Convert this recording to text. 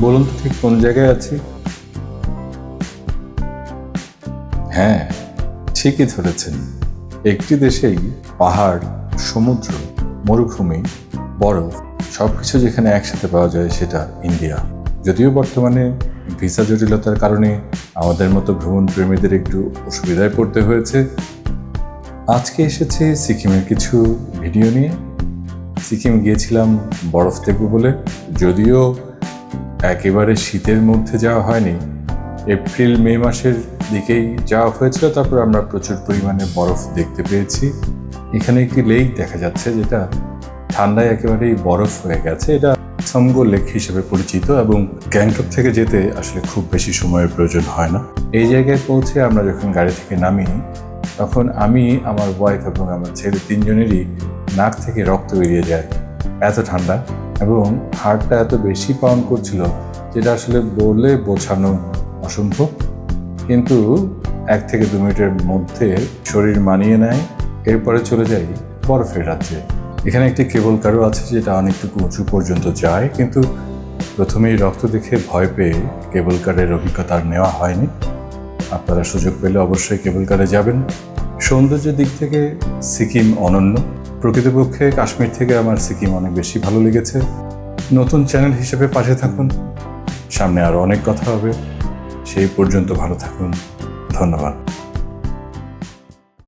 বলুন তো ঠিক কোন জায়গায় আছি? হ্যাঁ ঠিকই ধরেছেন। একটি দেশেই পাহাড়, সমুদ্র, মরুভূমি, বরফ সব কিছু যেখানে একসাথে পাওয়া যায় সেটা ইন্ডিয়া। যদিও বর্তমানে ভিসা জটিলতার কারণে আমাদের মতো ভ্রমণ প্রেমীদের একটু অসুবিধায় পড়তে হয়েছে। আজকে এসেছে সিকিমের কিছু ভিডিও নিয়ে। সিকিম গিয়েছিলাম বরফ দেখব বলে। যদিও একেবারে শীতের মধ্যে যাওয়া হয়নি। এপ্রিল, মে মাসের দিকেই যাওয়া হয়েছিল, তারপর আমরা প্রচুর পরিমাণে বরফ দেখতে পেয়েছি। এখানে একটি লেক দেখা যাচ্ছে, যেটা ঠান্ডায় একেবারেই বরফ হয়ে গেছে। এটা সমগো লেক হিসেবে পরিচিত এবং গ্যাংটক থেকে যেতে আসলে খুব বেশি সময়ের প্রয়োজন হয় না। এই জায়গায় পৌঁছে আমরা যখন গাড়ি থেকে নামি, তখন আমি, আমার ওয়াইফ এবং আমার ছেলে তিনজনেরই নাক থেকে রক্ত বেরিয়ে যায়। এত ঠান্ডা। এবং হাড়টা এত বেশি পাউন্ড করছিল যেটা আসলে বলে বোঝানো অসম্ভব। কিন্তু এক থেকে দু মিনিটের মধ্যে শরীর মানিয়ে নেয়, এরপরে চলে যাই বরফের রাজ্যে এখানে একটি কেবল কারও আছে যেটা অনেকটুকু উঁচু পর্যন্ত যায়, কিন্তু প্রথমেই রক্ত দেখে ভয় পেয়ে কেবল কারের অভিজ্ঞতা আর নেওয়া হয়নি। আপনারা সুযোগ পেলে অবশ্যই কেবল কারে যাবেন। সৌন্দর্যের দিক থেকে সিকিম অনন্য। প্রকৃতপক্ষে কাশ্মীর থেকে আমার সিকিম অনেক বেশি ভালো লেগেছে। নতুন চ্যানেল হিসেবে পাশে থাকুন। সামনে আরও অনেক কথা হবে। সেই পর্যন্ত ভালো থাকুন। ধন্যবাদ।